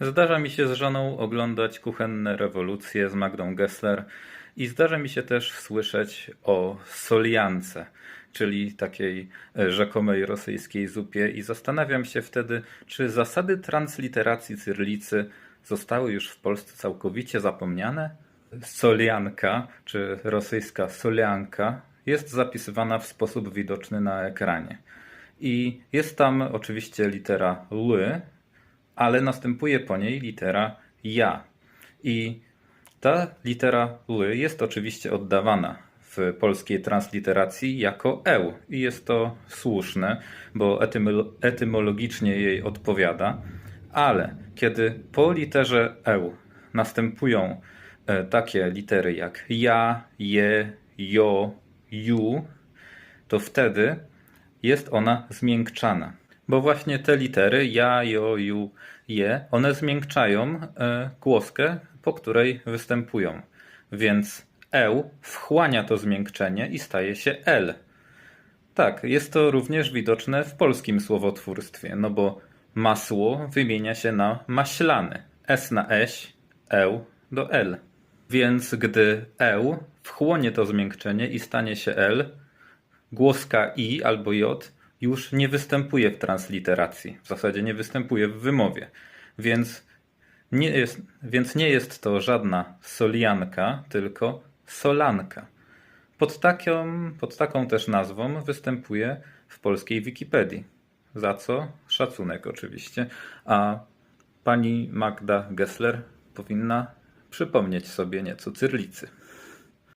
Zdarza mi się z żoną oglądać kuchenne rewolucje z Magdą Gessler i zdarza mi się też słyszeć o soliance, czyli takiej e, rzekomej rosyjskiej zupie i zastanawiam się wtedy, czy zasady transliteracji cyrlicy zostały już w Polsce całkowicie zapomniane? Solianka, czy rosyjska solianka, jest zapisywana w sposób widoczny na ekranie. I jest tam oczywiście litera L, ale następuje po niej litera ja. I ta litera L jest oczywiście oddawana w polskiej transliteracji jako eł. I jest to słuszne, bo etymolo- etymologicznie jej odpowiada. Ale kiedy po literze eł następują e, takie litery jak ja, je, jo, ju, to wtedy jest ona zmiękczana. Bo właśnie te litery ja, jo, ju, je, one zmiękczają e, głoskę, po której występują. Więc eł wchłania to zmiękczenie i staje się l. Tak, jest to również widoczne w polskim słowotwórstwie, no bo masło wymienia się na maślany. S na eś, eł do l. Więc gdy eł wchłonie to zmiękczenie i stanie się l, głoska i albo j już nie występuje w transliteracji. W zasadzie nie występuje w wymowie. Więc nie jest, więc nie jest to żadna solianka, tylko solanka. Pod taką, pod taką też nazwą występuje w polskiej Wikipedii. Za co? Szacunek oczywiście. A pani Magda Gessler powinna przypomnieć sobie nieco cyrlicy.